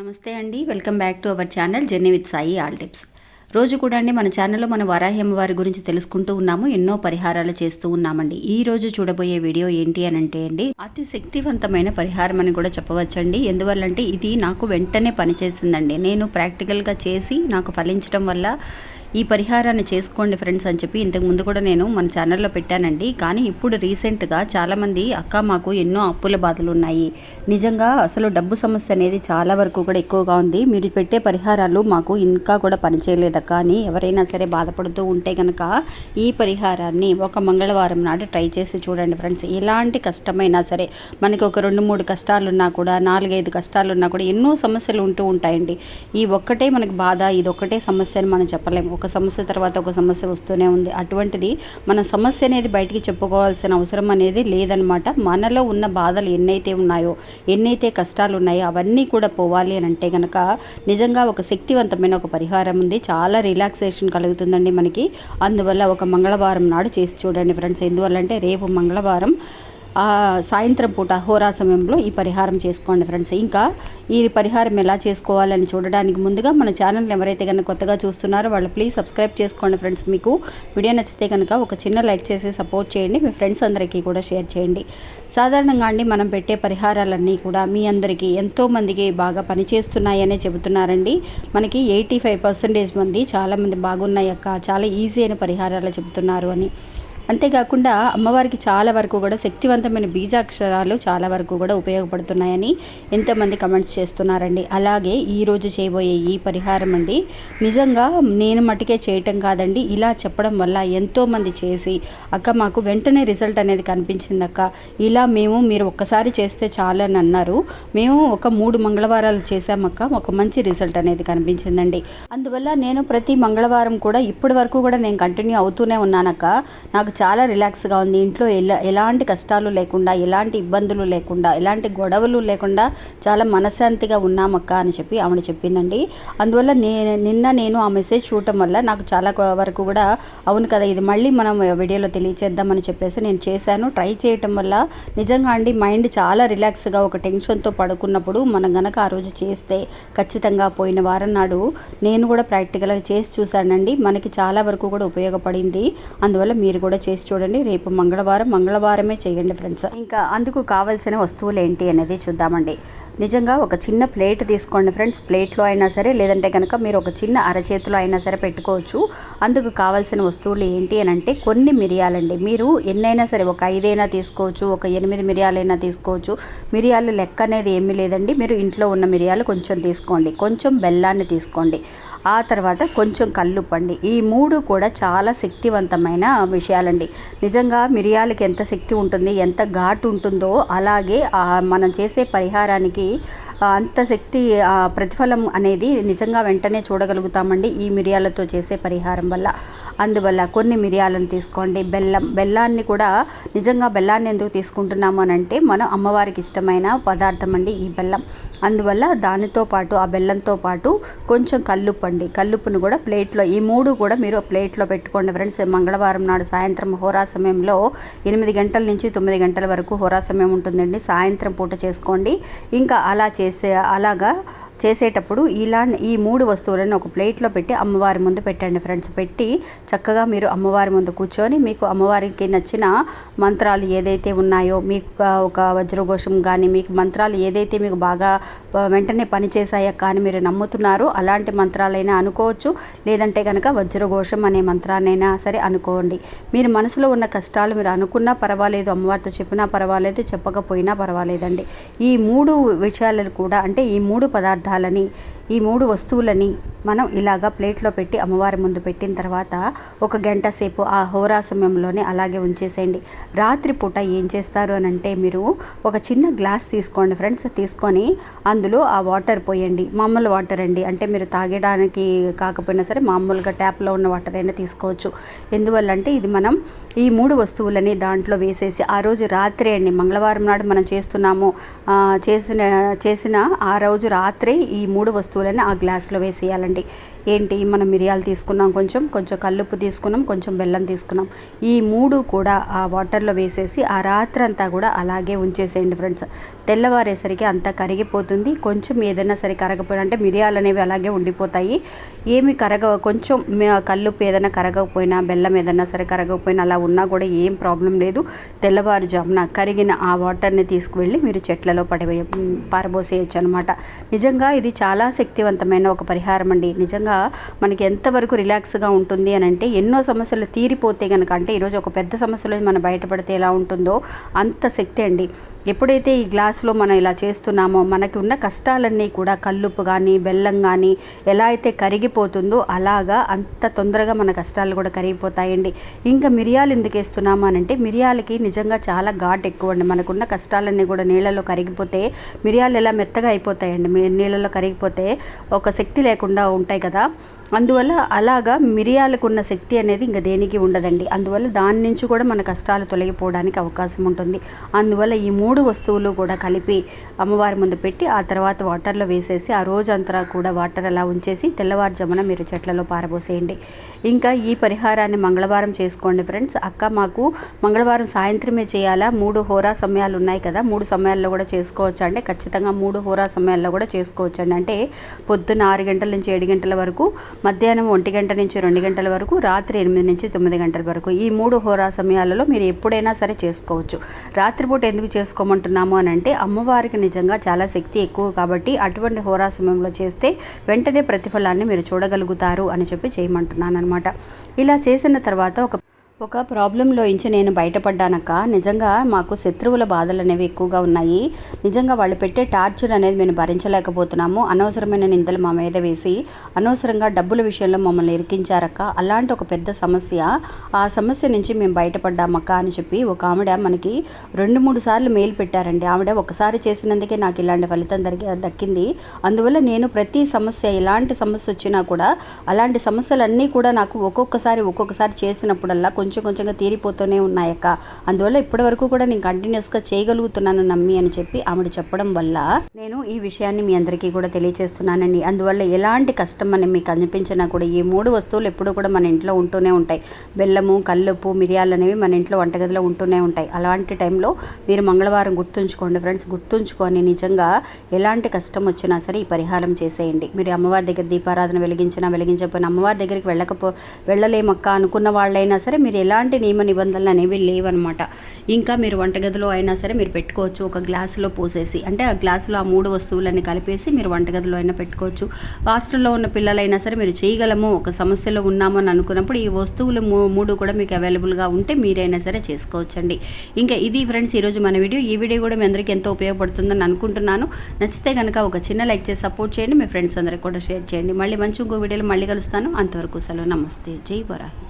నమస్తే అండి. Welcome back to our channel journey with Sai all tips. రోజు కూడా అండి మన ఛానల్లో మన వారాహ్యం వారి గురించి తెలుసుకుంటూ ఉన్నాము ఎన్నో పరిహారాలు చేస్తూ ఉన్నామండి. ఈ రోజు చూడబోయే వీడియో ఏంటి అని అంటే అండి అతి శక్తివంతమైన పరిహారం అని కూడా చెప్పవచ్చండి. ఎందువల్లంటే ఇది నాకు వెంటనే పనిచేసిందండి. నేను ప్రాక్టికల్గా చేసి నాకు ఫలించడం వల్ల ఈ పరిహారాన్ని చేసుకోండి ఫ్రెండ్స్ అని చెప్పి ఇంతకు ముందు కూడా నేను మన ఛానల్లో పెట్టానండి. కానీ ఇప్పుడు రీసెంట్గా చాలామంది అక్క మాకు ఎన్నో అప్పుల బాధలు ఉన్నాయి. నిజంగా అసలు డబ్బు సమస్య అనేది చాలా వరకు కూడా ఎక్కువగా ఉంది. మీరు పెట్టే పరిహారాలు మాకు ఇంకా కూడా పనిచేయలేదక్క కానీ ఎవరైనా సరే బాధపడుతూ ఉంటే కనుక ఈ పరిహారాన్ని ఒక మంగళవారం నాడు ట్రై చేసి చూడండి ఫ్రెండ్స్. ఎలాంటి కష్టమైనా సరే మనకి ఒక రెండు మూడు కష్టాలున్నా కూడా నాలుగైదు కష్టాలున్నా కూడా ఎన్నో సమస్యలు ఉంటూ ఉంటాయండి. ఈ ఒక్కటే మనకి బాధ ఇది ఒక్కటే సమస్య అని మనం చెప్పలేము. ఒక సమస్య తర్వాత ఒక సమస్య వస్తూనే ఉంది. అటువంటిది మన సమస్య అనేది బయటికి చెప్పుకోవాల్సిన అవసరం అనేది లేదనమాట మనలో ఉన్న బాధలు ఎన్నైతే ఉన్నాయో ఎన్నైతే కష్టాలు ఉన్నాయో అవన్నీ కూడా పోవాలి అని అంటే కనుక నిజంగా ఒక శక్తివంతమైన ఒక పరిహారం ఉంది. చాలా రిలాక్సేషన్ కలుగుతుందండి మనకి. అందువల్ల ఒక మంగళవారం నాడు చేసి చూడండి ఫ్రెండ్స్. ఎందువల్ల అంటే రేపు మంగళవారం సాయంత్రం పూట హోరా సమయంలో ఈ పరిహారం చేసుకోండి ఫ్రెండ్స్. ఇంకా ఈ పరిహారం ఎలా చేసుకోవాలని చూడడానికి ముందుగా మన ఛానల్ ఎవరైతే కనుక కొత్తగా చూస్తున్నారో వాళ్ళు ప్లీజ్ సబ్స్క్రైబ్ చేసుకోండి ఫ్రెండ్స్. మీకు వీడియో నచ్చితే కనుక ఒక చిన్న లైక్ చేసి సపోర్ట్ చేయండి మీ ఫ్రెండ్స్ అందరికీ కూడా షేర్ చేయండి. సాధారణంగా అండి మనం పెట్టే పరిహారాలన్నీ కూడా మీ అందరికీ ఎంతోమందికి బాగా పనిచేస్తున్నాయనే చెబుతున్నారండి. మనకి ఎయిటీ ఫైవ్ పర్సెంటేజ్ మంది చాలామంది బాగున్నాయక్క చాలా ఈజీ అయిన పరిహారాలు చెబుతున్నారు అని. అంతేకాకుండా అమ్మవారికి చాలా వరకు కూడా శక్తివంతమైన బీజాక్షరాలు చాలా వరకు కూడా ఉపయోగపడుతున్నాయని ఎంతోమంది కమెంట్స్ చేస్తున్నారండి. అలాగే ఈరోజు చేయబోయే ఈ పరిహారం అండి నిజంగా నేను మటుకే చేయటం కాదండి ఇలా చెప్పడం వల్ల ఎంతోమంది చేసి అక్క మాకు వెంటనే రిజల్ట్ అనేది కనిపించింది అక్క. ఇలా మేము మీరు ఒక్కసారి చేస్తే చాలని అన్నారు. మేము ఒక మూడు మంగళవారాలు చేశామక్క ఒక మంచి రిజల్ట్ అనేది కనిపించిందండి. అందువల్ల నేను ప్రతి మంగళవారం కూడా ఇప్పటి వరకు కూడా నేను కంటిన్యూ అవుతూనే ఉన్నానక్క. నాకు చాలా రిలాక్స్గా ఉంది. ఇంట్లో ఎలా ఎలాంటి కష్టాలు లేకుండా ఎలాంటి ఇబ్బందులు లేకుండా ఎలాంటి గొడవలు లేకుండా చాలా మనశాంతిగా ఉన్నామక్క అని చెప్పి ఆవిడ చెప్పిందండి. అందువల్ల నేను నిన్న నేను ఆ మెసేజ్ చూడటం వల్ల నాకు చాలా వరకు కూడా అవును కదా ఇది మళ్ళీ మనం వీడియోలో తెలియచేద్దామని చెప్పేసి నేను చేశాను. ట్రై చేయటం వల్ల నిజంగా అండి మైండ్ చాలా రిలాక్స్గా ఒక టెన్షన్తో పడుకున్నప్పుడు మనం గనక ఆ రోజు చేస్తే ఖచ్చితంగా పోయిన వారం నాడు నేను కూడా ప్రాక్టికల్గా చేసి చూశానండి. మనకి చాలా వరకు కూడా ఉపయోగపడింది. అందువల్ల మీరు కూడా చేసి చూడండి. రేపు మంగళవారం మంగళవారమే చేయండి ఫ్రెండ్స్. ఇంకా అందుకు కావాల్సిన వస్తువులు ఏంటి అనేది చూద్దామండి. నిజంగా ఒక చిన్న ప్లేట్ తీసుకోండి ఫ్రెండ్స్. ప్లేట్లో అయినా సరే లేదంటే కనుక మీరు ఒక చిన్న అరచేతిలో అయినా సరే పెట్టుకోవచ్చు. అందుకు కావాల్సిన వస్తువులు ఏంటి అని అంటే కొన్ని మిరియాలండి. మీరు ఎన్నైనా సరే ఒక ఐదైనా తీసుకోవచ్చు ఒక ఎనిమిది మిరియాలైనా తీసుకోవచ్చు. మిరియాలు లెక్క అనేది ఏమీ లేదండి. మీరు ఇంట్లో ఉన్న మిరియాలు కొంచెం తీసుకోండి. కొంచెం బెల్లాన్ని తీసుకోండి. ఆ తర్వాత కొంచెం కల్లుప్పండి ఈ మూడు కూడా చాలా శక్తివంతమైన విషయాలండి. నిజంగా మిరియాలకి ఎంత శక్తి ఉంటుంది ఎంత ఘాటు ఉంటుందో అలాగే మనం చేసే పరిహారానికి అంత శక్తి ప్రతిఫలం అనేది నిజంగా వెంటనే చూడగలుగుతామండి ఈ మిరియాలతో చేసే పరిహారం వల్ల. అందువల్ల కొన్ని మిరియాలను తీసుకోండి. బెల్లం బెల్లాన్ని కూడా నిజంగా బెల్లాన్ని ఎందుకు తీసుకుంటున్నాము అని అంటే మనం అమ్మవారికి ఇష్టమైన పదార్థం అండి ఈ బెల్లం. అందువల్ల దానితో పాటు ఆ బెల్లంతో పాటు కొంచెం కల్లుప్పు అండి. కల్లుప్పును కూడా ప్లేట్లో ఈ మూడు కూడా మీరు ప్లేట్లో పెట్టుకోండి ఫ్రెండ్స్. మంగళవారం నాడు సాయంత్రం హోరా సమయంలో ఎనిమిది గంటల నుంచి తొమ్మిది గంటల వరకు హోరా సమయం ఉంటుందండి. సాయంత్రం పూట చేసుకోండి. ఇంకా అలా చేసే అలాగా చేసేటప్పుడు ఇలా ఈ మూడు వస్తువులను ఒక ప్లేట్లో పెట్టి అమ్మవారి ముందు పెట్టండి ఫ్రెండ్స్. పెట్టి చక్కగా మీరు అమ్మవారి ముందు కూర్చొని మీకు అమ్మవారికి నచ్చిన మంత్రాలు ఏదైతే ఉన్నాయో మీకు ఒక వజ్రఘోషం కానీ మీకు మంత్రాలు ఏదైతే మీకు బాగా వెంటనే పనిచేశాయో కానీ మీరు నమ్ముతున్నారో అలాంటి మంత్రాలైనా అనుకోవచ్చు. లేదంటే కనుక వజ్రఘోషం అనే మంత్రాన్నైనా సరే అనుకోండి. మీరు మనసులో ఉన్న కష్టాలు మీరు అనుకున్నా పర్వాలేదు అమ్మవారితో చెప్పినా పర్వాలేదు చెప్పకపోయినా పర్వాలేదండి. ఈ మూడు విషయాలను కూడా అంటే ఈ మూడు పదార్థాలు పదార్థాలని ఈ మూడు వస్తువులని మనం ఇలాగా ప్లేట్లో పెట్టి అమ్మవారి ముందు పెట్టిన తర్వాత ఒక గంట సేపు ఆ హోరా సమయంలోనే అలాగే ఉంచేసేయండి. రాత్రిపూట ఏం చేస్తారు అని అంటే మీరు ఒక చిన్న గ్లాస్ తీసుకోండి ఫ్రెండ్స్ తీసుకొని అందులో ఆ వాటర్ పోయండి. మామూలు వాటర్ అండి. అంటే మీరు తాగడానికి కాకపోయినా సరే మామూలుగా ట్యాప్లో ఉన్న వాటర్ అయినా తీసుకోవచ్చు. ఎందువల్ల అంటే ఇది మనం ఈ మూడు వస్తువులని దాంట్లో వేసేసి ఆ రోజు రాత్రి అండి. మంగళవారం నాడు మనం చేస్తున్నాము. చేసిన చేసిన ఆ రోజు రాత్రే ఈ మూడు వస్తువులు వస్తువులని ఆ గ్లాస్లో వేసేయాలండి. ఏంటి? మనం మిరియాలు తీసుకున్నాం కొంచెం కొంచెం కల్లుప్పు తీసుకున్నాం కొంచెం బెల్లం తీసుకున్నాం. ఈ మూడు కూడా ఆ వాటర్లో వేసేసి ఆ రాత్రంతా కూడా అలాగే ఉంచేసేయండి ఫ్రెండ్స్. తెల్లవారేసరికి అంతా కరిగిపోతుంది. కొంచెం ఏదైనా సరే కరగపోయిన అంటే మిరియాలు అనేవి అలాగే ఉండిపోతాయి. ఏమి కరగ కొంచెం కల్లుపు కల్లుప్పు ఏదైనా కరగకపోయినా బెల్లం ఏదైనా సరే కరగకపోయినా అలా ఉన్నా కూడా ఏం ప్రాబ్లం లేదు. తెల్లవారుజామున కరిగిన ఆ వాటర్ని తీసుకువెళ్ళి మీరు చెట్లలో పడవే పారబోసేయచ్చు అనమాట నిజంగా ఇది చాలా శక్తివంతమైన ఒక పరిహారం అండి. నిజంగా మనకి ఎంతవరకు రిలాక్స్గా ఉంటుంది అని అంటే ఎన్నో సమస్యలు తీరిపోతే కనుక అంటే ఈరోజు ఒక పెద్ద సమస్యలో మనం బయటపడితే ఎలా ఉంటుందో అంత శక్తి అండి. ఎప్పుడైతే ఈ గ్లాసులో మనం ఇలా చేస్తున్నామో మనకి ఉన్న కష్టాలన్నీ కూడా కల్లుప్పు కానీ బెల్లం కానీ ఎలా అయితే కరిగిపోతుందో అలాగా అంత తొందరగా మన కష్టాలు కూడా కరిగిపోతాయండి. ఇంకా మిరియాలు ఎందుకు వేస్తున్నాము అని అంటే మిరియాలకి నిజంగా చాలా ఘాట్ ఎక్కువ అండి. మనకున్న కష్టాలన్నీ కూడా నీళ్ళలో కరిగిపోతే మిరియాలు ఎలా మెత్తగా అయిపోతాయండి? నీళ్ళలో కరిగిపోతే ఒక శక్తి లేకుండా ఉంటాయి కదా. అందువల్ల అలాగా మిరియాలకు ఉన్న శక్తి అనేది ఇంకా దేనికి ఉండదండి. అందువల్ల దాని నుంచి కూడా మన కష్టాలు తొలగిపోవడానికి అవకాశం ఉంటుంది. అందువల్ల ఈ మూడు వస్తువులు కూడా కలిపి అమ్మవారి ముందు పెట్టి ఆ తర్వాత వాటర్లో వేసేసి ఆ రోజంతా కూడా వాటర్ అలా ఉంచేసి తెల్లవారుజామున మీరు చెట్లలో పారబోసేయండి. ఇంకా ఈ పరిహారాన్ని మంగళవారం చేసుకోండి ఫ్రెండ్స్. అక్క మాకు మంగళవారం సాయంత్రమే చేయాలా? మూడు హోరా సమయాలు ఉన్నాయి కదా. మూడు సమయాల్లో కూడా చేసుకోవచ్చు అంటే ఖచ్చితంగా మూడు హోరా సమయాల్లో కూడా చేసుకోవచ్చండి. అంటే పొద్దున్న ఆరు గంటల నుంచి ఏడు గంటల వరకు మధ్యాహ్నం ఒంటి గంట నుంచి రెండు గంటల వరకు రాత్రి ఎనిమిది నుంచి తొమ్మిది గంటల వరకు ఈ మూడు హోరా సమయాలలో మీరు ఎప్పుడైనా సరే చేసుకోవచ్చు. రాత్రిపూట ఎందుకు చేసుకోమంటున్నాము అని అంటే అమ్మవారికి నిజంగా చాలా శక్తి ఎక్కువ కాబట్టి అటువంటి హోరా సమయంలో చేస్తే వెంటనే ప్రతిఫలాన్ని మీరు చూడగలుగుతారు అని చెప్పి చేయమంటున్నాను అనమాట ఇలా చేసిన తర్వాత ఒక ఒక ప్రాబ్లంలో ఇంచి నేను బయటపడ్డానక్క. నిజంగా మాకు శత్రువుల బాధలు అనేవి ఎక్కువగా ఉన్నాయి. నిజంగా వాళ్ళు పెట్టే టార్చర్ అనేది మేము భరించలేకపోతున్నాము. అనవసరమైన నిందలు మా మీద వేసి అనవసరంగా డబ్బుల విషయంలో మమ్మల్ని ఇరికించారక్క. అలాంటి ఒక పెద్ద సమస్య. ఆ సమస్య నుంచి మేము బయటపడ్డామక్క అని చెప్పి ఒక ఆవిడ మనకి రెండు మూడు సార్లు మెయిల్ పెట్టారండి. ఆవిడ ఒకసారి చేసినందుకే నాకు ఇలాంటి ఫలితం దొరికి దక్కింది. అందువల్ల నేను ప్రతి సమస్య ఎలాంటి సమస్య వచ్చినా కూడా అలాంటి సమస్యలన్నీ కూడా నాకు ఒక్కొక్కసారి ఒక్కొక్కసారి చేసినప్పుడల్లా కొంచెం కొంచెంగా తీరిపోతూనే ఉన్నాయక్క అందువల్ల ఇప్పటి వరకు కూడా నేను కంటిన్యూస్గా చేయగలుగుతున్నాను నమ్మి అని చెప్పి ఆవిడ చెప్పడం వల్ల నేను ఈ విషయాన్ని మీ అందరికీ కూడా తెలియజేస్తున్నానండి అందువల్ల ఎలాంటి కష్టం అని మీకు అనిపించినా కూడా ఈ మూడు వస్తువులు ఎప్పుడూ కూడా మన ఇంట్లో ఉంటూనే ఉంటాయి. బెల్లము కల్లుప్పు మిరియాలు అనేవి మన ఇంట్లో వంటగదిలో ఉంటూనే ఉంటాయి. అలాంటి టైంలో మీరు మంగళవారం గుర్తుంచుకోండి ఫ్రెండ్స్. గుర్తుంచుకొని నిజంగా ఎలాంటి కష్టం వచ్చినా సరే ఈ పరిహారం చేసేయండి. మీరు అమ్మవారి దగ్గర దీపారాధన వెలిగించినా వెలిగించకపోయినా అమ్మవారి దగ్గరికి వెళ్ళకపో వెళ్ళలేమక్క అనుకున్న వాళ్ళైనా సరే మీరు ఎలాంటి నియమ నిబంధనలు అనేవి లేవన్నమాట. ఇంకా మీరు వంటగదిలో అయినా సరే మీరు పెట్టుకోవచ్చు. ఒక గ్లాసులో పోసేసి అంటే ఆ గ్లాసులో ఆ మూడు వస్తువులన్నీ కలిపేసి మీరు వంటగదిలో అయినా పెట్టుకోవచ్చు. హాస్టల్లో ఉన్న పిల్లలైనా సరే మీరు చేయగలము. ఒక సమస్యలో ఉన్నాము అని అనుకున్నప్పుడు ఈ వస్తువులు మూ- మూడు కూడా మీకు అవైలబుల్గా ఉంటే మీరైనా సరే చేసుకోవచ్చండి. ఇంకా ఇది ఫ్రెండ్స్ ఈరోజు మన వీడియో. ఈ వీడియో కూడా మీ అందరికీ ఎంతో ఉపయోగపడుతుందని అనుకుంటున్నాను. నచ్చితే కనుక ఒక చిన్న లైక్ చేసి సపోర్ట్ చేయండి. మీ ఫ్రెండ్స్ అందరికి కూడా షేర్ చేయండి. మళ్ళీ మంచి ఇంకో వీడియోలో మళ్ళీ కలుస్తాను. అంతవరకు సెలవు. నమస్తే. జై బరాహి